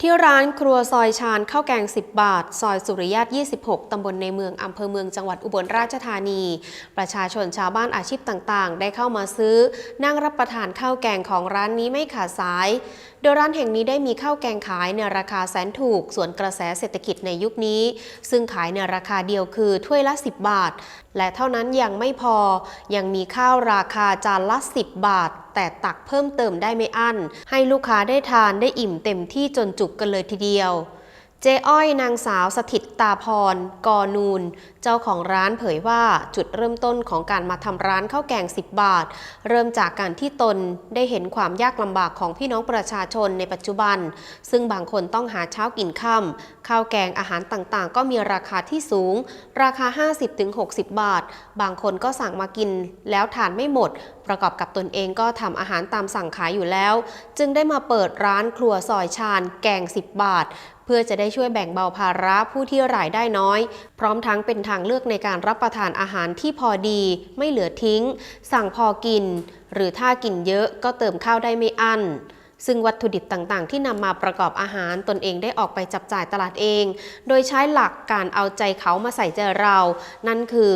ที่ร้านครัวซอยชาญข้าวแกง 10 บาท ซอยสุริยาต26 ตำบลในเมือง อำเภอเมืองจังหวัดอุบลราชธานี ประชาชนชาวบ้านอาชีพต่างๆ ได้เข้ามาซื้อ นั่งรับประทานข้าวแกงของร้านนี้ไม่ขาดสาย โดยร้านแห่งนี้ได้มีข้าวแกงขายในราคาแสนถูก ส่วนกระแสเศรษฐกิจในยุคนี้ ซึ่งขายในราคาเดียวคือถ้วยละ 10 บาท และเท่านั้นยังไม่พอ ยังมีข้าวราคาจานละ 10 บาท แต่ตักเพิ่มเติมได้ไม่อั้น ให้ลูกค้าได้ทานได้อิ่มเต็มที่จนจุกกันเลยทีเดียว เจ้อ้อยนางสาวสถิตตาพร กอนูน เจ้าของร้านเผยว่าจุดเริ่มต้นของการมาทำร้านข้าวแกง 10 บาท เริ่มจากการที่ตนได้เห็นความยากลำบากของพี่น้องประชาชนในปัจจุบัน ซึ่งบางคนต้องหาเช้ากินค่ำข้าวแกงอาหารต่างๆ ก็มีราคาที่สูง ราคา 50-60 บาท บางคนก็สั่งมากินแล้วทานไม่หมด ประกอบกับตนเองก็ทำอาหารตามสั่งขายอยู่แล้ว จึงได้มาเปิดร้านครัวซอยชาญแกง 10 บาท เพื่อจะได้ช่วยแบ่งเบาภาระผู้ที่รายได้น้อย พร้อมทั้งเป็นทางเลือกในการรับประทานอาหารที่พอดี ไม่เหลือทิ้ง สั่งพอกิน หรือถ้ากินเยอะก็เติมข้าวได้ไม่อั้นซึ่งวัตถุดิบต่างๆ ที่นำมาประกอบอาหารตนเองได้ออกไปจับจ่ายตลาดเอง โดยใช้หลักการเอาใจเขามาใส่ใจเรา นั่นคือ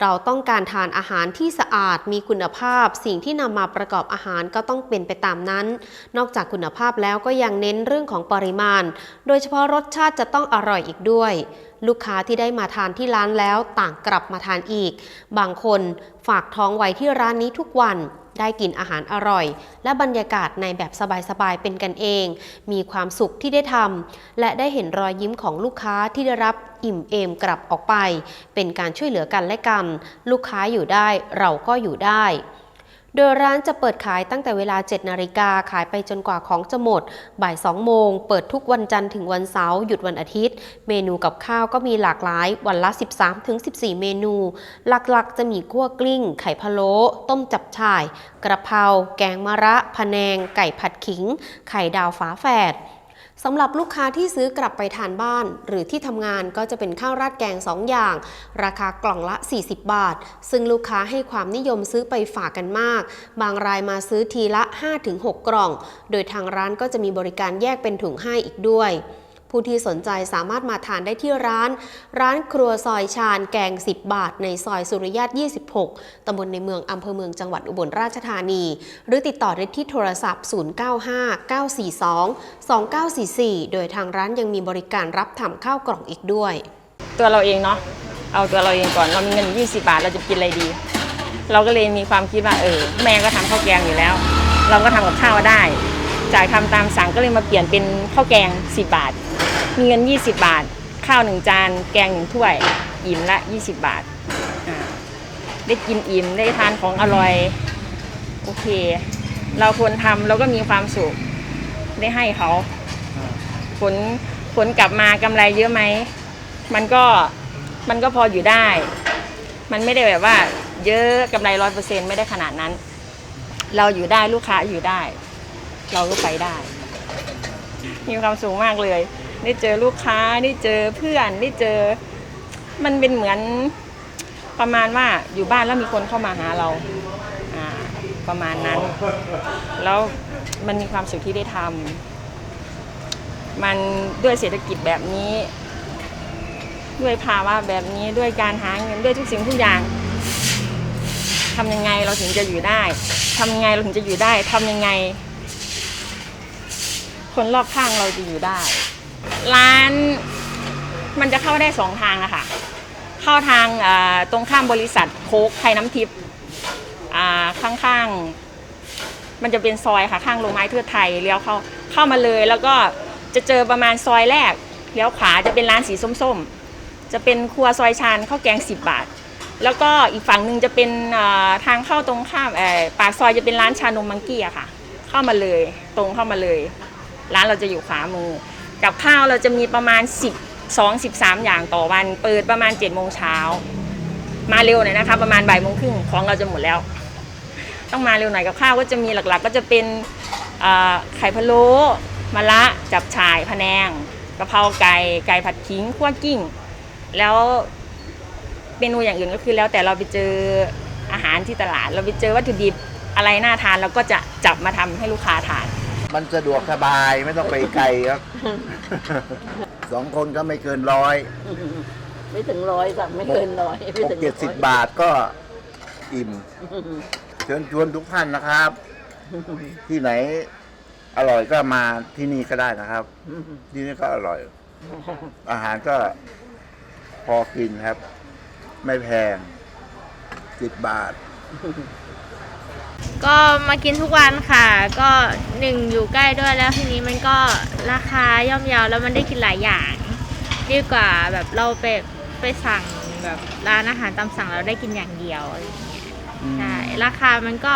เราต้องการทานอาหารที่สะอาดมีคุณภาพ สิ่งที่นำมาประกอบอาหารก็ต้องเป็นไปตามนั้น นอกจากคุณภาพแล้วก็ยังเน้นเรื่องของปริมาณ โดยเฉพาะรสชาติจะต้องอร่อยอีกด้วย ลูกค้าที่ได้มาทานที่ร้านแล้วต่างกลับมาทานอีก บางคนฝากท้องไว้ที่ร้านนี้ทุกวันได้กินอาหารอร่อย และบรรยากาศในแบบสบายๆเป็นกันเอง มีความสุขที่ได้ทำและได้เห็นรอยยิ้มของลูกค้าที่ได้รับอิ่มเอมกลับออกไป เป็นการช่วยเหลือกันและกัน ลูกค้าอยู่ได้เราก็อยู่ได้ โดยร้านจะเปิดขายตั้งแต่เวลา 7 นาฬิกาขายไปจนกว่าของจะหมด บ่าย 2 โมง เปิดทุกวันจันทร์ถึงวันเสาร์หยุดวันอาทิตย์ เมนูกับข้าวก็มีหลากหลาย วันละ 13-14 เมนู หลักๆ จะมีกั้วกลิ้ง ไข่พะโล้ต้มจับฉ่าย กระเพราแกงมะระพะแนง ไก่ผัดขิง ไข่ดาวฝาแฝด สำหรับลูกค้าที่ซื้อกลับไปทานบ้าน หรือที่ทำงานก็จะเป็นข้าวราดแกง 2 อย่าง ราคากล่องละ 40 บาท ซึ่งลูกค้าให้ความนิยมซื้อไปฝากกันมาก บางรายมาซื้อทีละ 5-6 กล่อง โดยทางร้านก็จะมีบริการแยกเป็นถุงให้อีกด้วย ผู้ที่สนใจสามารถมาทานได้ที่ร้าน ร้านครัวซอยชาญแกง 10 บาท ในซอยสุริยาต 26 ตำบลในเมืองอำเภอเมืองจังหวัดอุบลราชธานี หรือติดต่อได้ที่โทรศัพท์ 0959422944 โดยทางร้านยังมีบริการรับทำข้าวกล่องอีกด้วย ตัวเราเองเนาะเอาตัวเราเองก่อนเรามีเงิน 20 บาทเราจะกินอะไรดี เราก็เลยมีความคิดว่าเออแม่ก็ทำข้าวแกงอยู่แล้ว เราก็ทำกับข้าวได้ จากทำตามสั่งก็เลยมาเปลี่ยนเป็นข้าวแกง 10 บาท มีเงิน 20 บาท ข้าวหนึ่งจาน แกงหนึ่งถ้วย อิ่มละ 20 บาทอ่าได้กินอิ่ม ได้ทานของอร่อย โอเค เราควรทำเราก็มีความสุข ได้ให้เขา ผลผลกลับมากำไรเยอะไหม มันก็มันก็พออยู่ได้ มันไม่ได้แบบว่า เยอะกำไรร้อยเปอร์เซ็นไม่ได้ขนาดนั้น เราอยู่ได้ลูกค้าอยู่ได้ เราก็ไปได้ มีความสุขมากเลย ได้เจอลูกค้าได้เจอเพื่อนได้เจอ มันเป็นเหมือนประมาณว่าอยู่บ้านแล้วมีคนเข้ามาหาเราประมาณนั้น แล้วมันมีความสุขที่ได้ทำมันด้วยเศรษฐกิจแบบนี้ ด้วยภาวะแบบนี้ด้วยการหาเงินด้วยทุกสิ่งทุกอย่างทำยังไงเราถึงจะอยู่ได้ทำยังไงเราถึงจะอยู่ได้ทำยังไง คนรอบข้างเราจะอยู่ได้ ร้านมันจะเข้าได้สองทางอะค่ะ เข้าทางตรงข้ามบริษัทโคกไทยน้ำทิพย์ข้างๆ มันจะเป็นซอยค่ะข้างโรงไม้เทือไทยเลี้ยวเข้าเข้ามาเลย แล้วก็จะเจอประมาณซอยแรกเลี้ยวขวาจะเป็นร้านสีส้มๆ จะเป็นครัวซอยชานข้าวแกง 10 บาท แล้วก็อีกฝั่งหนึ่งจะเป็นทางเข้าตรงข้ามปากซอยจะเป็นร้านชานมมังกี้อะค่ะ เข้ามาเลยตรงเข้ามาเลย ร้านเราจะอยู่ขวามือ กับข้าวเราจะมีประมาณ 12 13 อย่างต่อวัน เปิดประมาณ7โมงเช้ามาเร็วหน่อยนะคะ ประมาณบ่ายโมงครึ่งของเราจะหมดแล้ว ต้องมาเร็วหน่อยกับข้าวก็จะมีหลักๆ ก็จะเป็นไข่พะโล้มะระจับฉ่ายพะแนงกะเพราไก่ไก่ผัดขิงคั่วกิ้ง แล้วเมนูอย่างอื่นก็คือแล้วแต่เราไปเจออาหารที่ตลาด เราไปเจอวัตถุดิบอะไรน่าทานเราก็จะจับมาทำให้ลูกค้าทาน มันสะดวกสบายไม่ต้องไปไกลครับ สองคนก็ไม่เกินร้อยไม่ถึงร้อยสักไม่เกินร้อยไม่หกถึงเจ็ดสิบบาทก็อิ่ม เชิญชวนทุกท่านนะครับ ที่ไหนอร่อยก็มาที่นี่ก็ได้นะครับ ที่นี่ก็อร่อย อาหารก็พอกินครับ ไม่แพงสิบบาท ก็มากินทุกวันค่ะ ก็หนึ่งอยู่ใกล้ด้วยแล้วทีนี้มันก็ราคาย่อมเยาวแล้วมันได้กินหลายอย่างดีกว่าแบบเราไปไปสั่งแบบร้านอาหารตามสั่งเราได้กินอย่างเดียวอะไรอย่างเงี้ยใช่ราคามันก็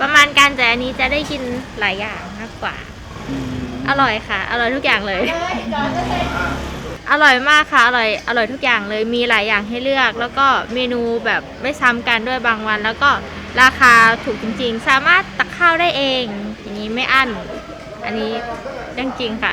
ประมาณกันแต่อันนี้จะได้กินหลายอย่างมากกว่า อร่อยค่ะ อร่อยทุกอย่างเลย อร่อยมากค่ะ อร่อย อร่อยทุกอย่างเลย มีหลายอย่างให้เลือก แล้วก็เมนูแบบไม่ซ้ำกันด้วยบางวัน แล้วก็ ราคาถูกจริงๆ สามารถตักข้าวได้เอง อย่างนี้ไม่อั้น อันนี้เรื่องจริงค่ะ